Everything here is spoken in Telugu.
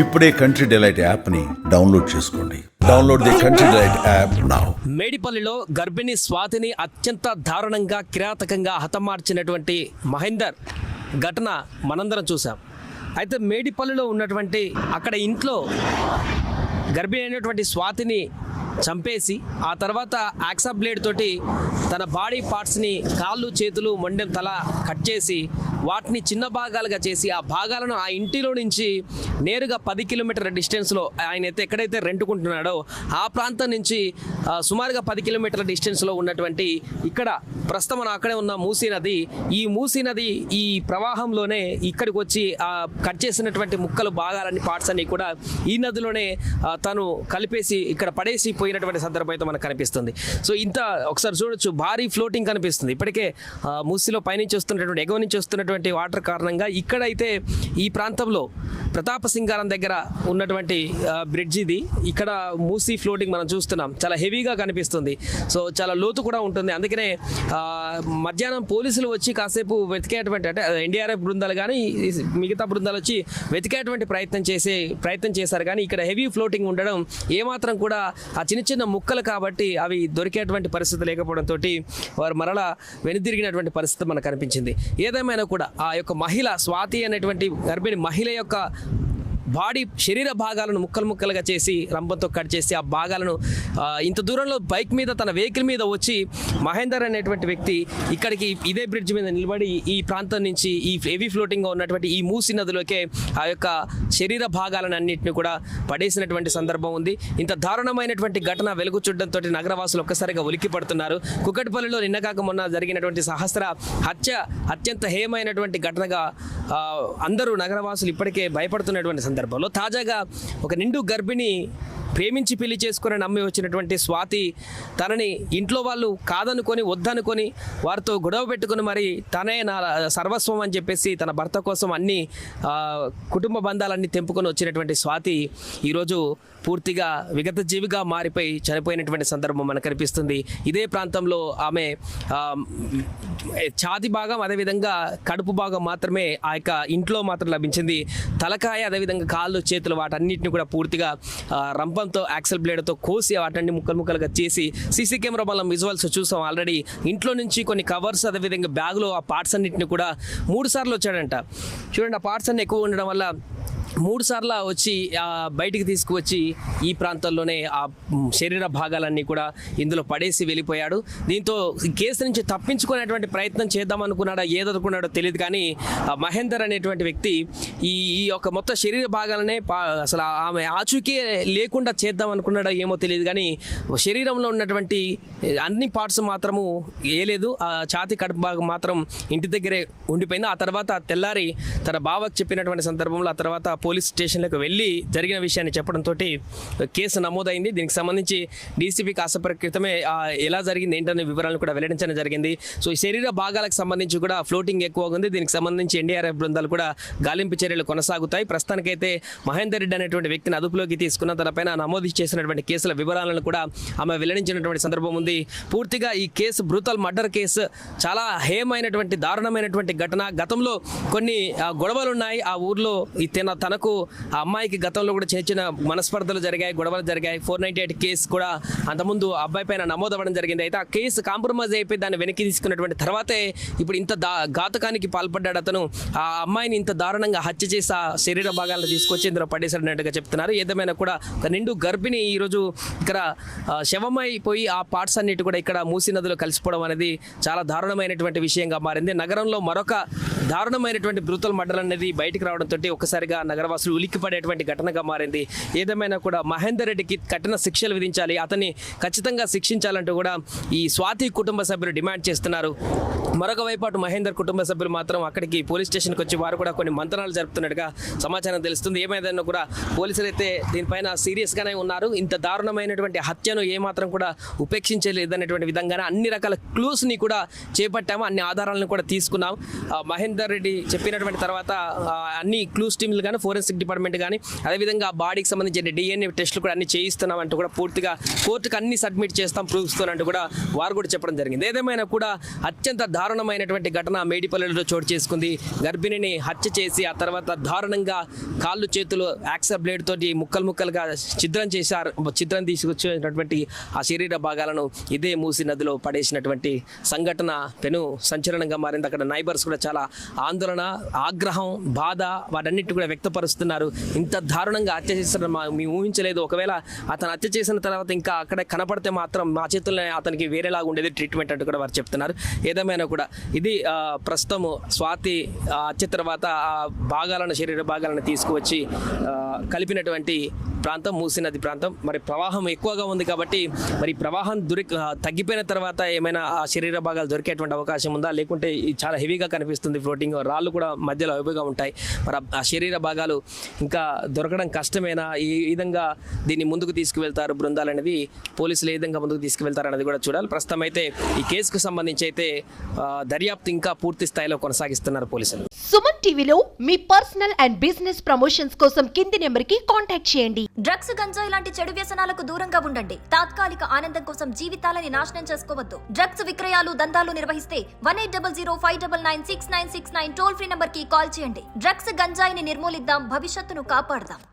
ఇప్పుడే కంట్రీ డిలైట్ యాప్ని డౌన్లోడ్ చేసుకోండి. Download the Country Delight app now మేడిపల్లిలో గర్భిణి స్వాతిని అత్యంత దారుణంగా కిరాతకంగా హతమార్చినటువంటి మహేందర్ ఘటన మనందరం చూసాం అయితే మేడిపల్లిలో ఉన్నటువంటి అక్కడ ఇంట్లో గర్భిణి అయినటువంటి స్వాతిని చంపేసి ఆ తర్వాత యాక్సా బ్లేడ్ తోటి తన బాడీ పార్ట్స్ని కాళ్ళు చేతులు మొండెం తల కట్ చేసి వాటిని చిన్న భాగాలుగా చేసి ఆ భాగాలను ఆ ఇంటిలో నుంచి నేరుగా పది కిలోమీటర్ల డిస్టెన్స్లో ఆయన అయితే ఎక్కడైతే రెంటుకుంటున్నాడో ఆ ప్రాంతం నుంచి సుమారుగా పది కిలోమీటర్ల డిస్టెన్స్లో ఉన్నటువంటి ఇక్కడ ప్రస్తుతం మనం అక్కడే ఉన్న మూసీ నది. ఈ మూసీ నది ఈ ప్రవాహంలోనే ఇక్కడికి వచ్చి ఆ కట్ చేసినటువంటి ముక్కలు భాగాలన్నీ పార్ట్స్ అన్ని కూడా ఈ నదిలోనే తను కలిపేసి ఇక్కడ పడేసి పోయినటువంటి సందర్భం అయితే మనకు కనిపిస్తుంది. సో ఇంత ఒకసారి చూడొచ్చు భారీ ఫ్లోటింగ్ కనిపిస్తుంది. ఇప్పటికే ఆ, పైనుంచి వస్తున్నటువంటి ఎగువ నుంచి వస్తున్నటువంటి వాటర్ కారణంగా ఇక్కడైతే ఈ ప్రాంతంలో ప్రతాప సింగారం దగ్గర ఉన్నటువంటి బ్రిడ్జ్ ఇది. ఇక్కడ మూసీ ఫ్లోటింగ్ మనం చూస్తున్నాం. చాలా హెవీగా కనిపిస్తుంది. సో చాలా లోతు కూడా ఉంటుంది. అందుకనే మధ్యాహ్నం పోలీసులు వచ్చి కాసేపు వెతికేటువంటి అంటే ఎన్డీఆర్ఎఫ్ బృందాలు కానీ మిగతా బృందాలు వచ్చి వెతికేటువంటి ప్రయత్నం చేసే ప్రయత్నం చేశారు. కానీ ఇక్కడ హెవీ ఫ్లోటింగ్ ఉండడం ఏమాత్రం కూడా ఆ చిన్న చిన్న ముక్కలు కాబట్టి అవి దొరికేటువంటి పరిస్థితి లేకపోవడంతో వారు మరలా వెనుదిరిగినటువంటి పరిస్థితి మనకు కనిపించింది. ఏదేమైనా కూడా ఆ యొక్క మహిళ స్వాతి అనేటువంటి గర్భిణి మహిళ యొక్క బాడీ శరీర భాగాలను ముక్కలు ముక్కలుగా చేసి రంభంతో కట్ చేసి ఆ భాగాలను ఇంత దూరంలో బైక్ మీద తన వెహికల్ మీద వచ్చి మహేందర్ అనేటువంటి వ్యక్తి ఇక్కడికి ఇదే బ్రిడ్జ్ మీద నిలబడి ఈ ప్రాంతం నుంచి ఈ హెవీ ఫ్లోటింగ్గా ఉన్నటువంటి ఈ మూసి నదిలోకే ఆ యొక్క శరీర భాగాలను అన్నింటిని కూడా పడేసినటువంటి సందర్భం ఉంది. ఇంత దారుణమైనటువంటి ఘటన వెలుగు చూడడంతో నగరవాసులు ఒక్కసారిగా ఉలిక్కి పడుతున్నారు. కుక్కటిపల్లిలో నిన్న కాక మొన్న జరిగినటువంటి సహస్ర హత్య అత్యంత హేయమైనటువంటి ఘటనగా అందరూ నగరవాసులు ఇప్పటికే భయపడుతున్నటువంటి సందర్భంలో తాజాగా ఒక నిండు గర్భిణి ప్రేమించి పెళ్ళి చేసుకుని నమ్మి వచ్చినటువంటి స్వాతి తనని ఇంట్లో వాళ్ళు కాదనుకొని వద్దనుకొని వారితో గొడవ పెట్టుకుని మరి తనే నా సర్వస్వం అని చెప్పేసి తన భర్త కోసం అన్ని కుటుంబ బంధాలన్నీ తెంపుకొని వచ్చినటువంటి స్వాతి ఈరోజు పూర్తిగా విగత జీవిగా మారిపోయి చనిపోయినటువంటి సందర్భం మనకు కనిపిస్తుంది. ఇదే ప్రాంతంలో ఆమె ఛాతి భాగం అదేవిధంగా కడుపు భాగం మాత్రమే ఆ యొక్క ఇంట్లో మాత్రం లభించింది. తలకాయ అదేవిధంగా కాళ్ళు చేతులు వాటన్నిటిని కూడా పూర్తిగా రంపంతో యాక్సెల్ బ్లేడ్తో కోసి వాటన్ని ముక్కలు ముక్కలుగా చేసి సీసీ కెమెరా వల్ల విజువల్స్ చూసాం ఆల్రెడీ. ఇంట్లో నుంచి కొన్ని కవర్స్ అదేవిధంగా బ్యాగులో ఆ పార్ట్స్ అన్నిటిని కూడా మూడు సార్లు వచ్చాడంట. చూడండి ఆ పార్ట్స్ అన్ని ఎక్కువ ఉండడం వల్ల మూడు సార్లు వచ్చి బయటికి తీసుకువచ్చి ఈ ప్రాంతంలోనే ఆ శరీర భాగాలన్నీ కూడా ఇందులో పడేసి వెళ్ళిపోయాడు. దీంతో కేసు నుంచి తప్పించుకునేటువంటి ప్రయత్నం చేద్దాం అనుకున్నాడా ఏదనుకున్నాడో తెలియదు కానీ మహేందర్ అనేటువంటి వ్యక్తి ఈ ఈ యొక్క మొత్తం శరీర భాగాలనే పా- అసలు ఆమె ఆచూకీ లేకుండా చేద్దాం అనుకున్నాడో ఏమో తెలియదు కానీ శరీరంలో ఉన్నటువంటి అన్ని పార్ట్స్ మాత్రము ఏలేదు. ఆ ఛాతి కడుపు భాగం మాత్రం ఇంటి దగ్గరే ఉండిపోయింది. ఆ తర్వాత తెల్లారి తన బావకు చెప్పినటువంటి సందర్భంలో ఆ తర్వాత పోలీస్ స్టేషన్లకు వెళ్ళి జరిగిన విషయాన్ని చెప్పడంతో కేసు నమోదైంది. దీనికి సంబంధించి డీసీపీ కాసేపటి క్రితమే ఎలా జరిగింది ఏంటనే వివరాలను కూడా వెల్లడించడం జరిగింది. సో ఈ శరీర భాగాలకు సంబంధించి కూడా ఫ్లోటింగ్ ఎక్కువగా ఉంది దీనికి సంబంధించి ఎన్డీఆర్ఎఫ్ బృందాలు కూడా గాలింపు చర్యలు కొనసాగుతాయి. ప్రస్తుతానికైతే మహేందర్ రెడ్డి అనేటువంటి వ్యక్తిని అదుపులోకి తీసుకున్న తనపైన నమోదు చేసినటువంటి కేసుల వివరాలను కూడా ఆమె వెల్లడించినటువంటి సందర్భం ఉంది. పూర్తిగా ఈ కేసు బ్రూతల్ మర్డర్ కేసు చాలా హేమైనటువంటి దారుణమైనటువంటి ఘటన. గతంలో కొన్ని ఆ, గొడవలు ఉన్నాయి ఆ ఊర్లో ఈ తన మనకు ఆ అమ్మాయికి గతంలో కూడా చిన్న చిన్న మనస్పర్ధలు జరిగాయి గొడవలు జరిగాయి. ఫోర్ నైన్టీ ఎయిట్ కేసు కూడా అంతకుముందు ఆ అబ్బాయి పైన నమోదు అవ్వడం జరిగింది. అయితే ఆ కేసు కాంప్రమైజ్ అయిపోయి దాన్ని వెనక్కి తీసుకున్నటువంటి తర్వాతే ఇప్పుడు ఇంత దా ఘాతకానికి పాల్పడ్డాడు అతను. ఆ అమ్మాయిని ఇంత దారుణంగా హత్య చేసి ఆ శరీర భాగాలను తీసుకొచ్చి ఇందులో పడేసినట్టుగా చెప్తున్నారు. ఏదేమైనా కూడా ఒక నిండు గర్భిణి ఈరోజు ఇక్కడ శవమైపోయి ఆ పార్ట్స్ అన్నిటి కూడా ఇక్కడ మూసీ నదిలో కలిసిపోవడం అనేది చాలా దారుణమైనటువంటి విషయంగా మారింది. నగరంలో మరొక దారుణమైనటువంటి బ్రూతల్ మర్డర్ అనేది బయటికి రావడంతో ఒకసారిగా నగరవాసులు ఉలిక్కిపడేటువంటి ఘటనగా మారింది. ఏదేమైనా కూడా మహేందర్ రెడ్డికి కఠిన శిక్షలు విధించాలి అతన్ని ఖచ్చితంగా శిక్షించాలంటూ కూడా ఈ స్వాతి కుటుంబ సభ్యులు డిమాండ్ చేస్తున్నారు. మరొక వైపు అటు మహేందర్ కుటుంబ సభ్యులు మాత్రం అక్కడికి పోలీస్ స్టేషన్కి వచ్చి వారు కూడా కొన్ని మంత్రాలు జరుపుతున్నట్టుగా సమాచారం తెలుస్తుంది. ఏమైందన్నా కూడా పోలీసులు అయితే దీనిపైన సీరియస్గానే ఉన్నారు. ఇంత దారుణమైనటువంటి హత్యను ఏమాత్రం కూడా ఉపేక్షించలేదనేటువంటి విధంగానే అన్ని రకాల క్లూస్ని కూడా చేపట్టాము. అన్ని ఆధారాలను కూడా తీసుకున్నాం. మహేందర్ రెడ్డి చెప్పినటువంటి తర్వాత అన్ని క్లూస్ టీంలు కానీ ఫోరెన్సిక్ డిపార్ట్మెంట్ కానీ అదేవిధంగా ఆ బాడీకి సంబంధించిన డిఎన్ఏ టెస్టులు కూడా అన్ని చేయిస్తున్నాం అంటూ కూడా పూర్తిగా కోర్టుకు అన్ని సబ్మిట్ చేస్తాం ప్రూఫ్స్తో అంటూ కూడా వారు కూడా చెప్పడం జరిగింది. ఏదేమైనా కూడా అత్యంత దారుణమైనటువంటి ఘటన మేడిపల్లెలో చోటు చేసుకుంది. గర్భిణిని హత్య చేసి ఆ తర్వాత దారుణంగా కాళ్ళు చేతులు యాక్సర్ బ్లేడ్ తోటి ముక్కలు ముక్కలుగా ఛిద్రం చేశారు చిత్రం తీసుకొచ్చినటువంటి ఆ శరీర భాగాలను ఇదే మూసి నదిలో పడేసినటువంటి సంఘటన పెను సంచలనంగా మారింది. అక్కడ నైబర్స్ కూడా చాలా ఆందోళన ఆగ్రహం బాధ వాటన్నిటి కూడా వ్యక్తపరుస్తున్నారు ఇంత దారుణంగా హత్య చేసిన మా మేము ఊహించలేదు. ఒకవేళ అతను హత్య చేసిన తర్వాత ఇంకా అక్కడ కనపడితే మాత్రం మా చేతుల్లో అతనికి వేరేలాగా ఉండేది ట్రీట్మెంట్ అంటూ కూడా వారు చెప్తున్నారు. ఏదేమైనా కూడా ఇది ప్రస్తుతము స్వాతి హత్య తర్వాత ఆ భాగాలను శరీర భాగాలను తీసుకువచ్చి కలిపినటువంటి ప్రాంతం మూసీ నది ప్రాంతం. మరి ప్రవాహం ఎక్కువగా ఉంది కాబట్టి మరి ప్రవాహం దొరికి తగ్గిపోయిన తర్వాత ఏమైనా ఆ శరీర భాగాలు దొరికేటువంటి అవకాశం ఉందా? లేకుంటే ఇది చాలా హెవీగా కనిపిస్తుంది ఫ్లోటింగ్ రాళ్ళు కూడా మధ్యలో హెవీగా ఉంటాయి. మరి ఆ శరీర భాగాలు ఇంకా దొరకడం కష్టమేనా? ఈ విధంగా దీన్ని ముందుకు తీసుకువెళ్తారు బృందాలు అనేది పోలీసులు ఏ విధంగా ముందుకు తీసుకువెళ్తారు అనేది కూడా చూడాలి. ప్రస్తుతం అయితే ఈ కేసుకు సంబంధించి అయితే దర్యాప్తు ఇంకా పూర్తి స్థాయిలో కొనసాగిస్తున్నారు పోలీసులు. సుమన్ టీవీలో మీ పర్సనల్ అండ్ బిజినెస్ ప్రమోషన్స్ కోసం కింది నెంబర్కి కాంటాక్ట్ చేయండి. డ్రగ్స్ గంజాయి లాంటి చెడు వ్యసనాలకు దూరంగా ఉండండి. తాత్కాలిక ఆనందం కోసం జీవితాలని నాశనం చేసుకోవద్దు. డ్రగ్స్ విక్రయాలు దందాలు నిర్వహిస్తే one eight double zero five double nine six nine six nine toll free నంబర్కి కాల్ చేయండి. డ్రగ్స్ గంజాయిని నిర్మూలిద్దాం. భవిష్యత్తును కాపాడదాం.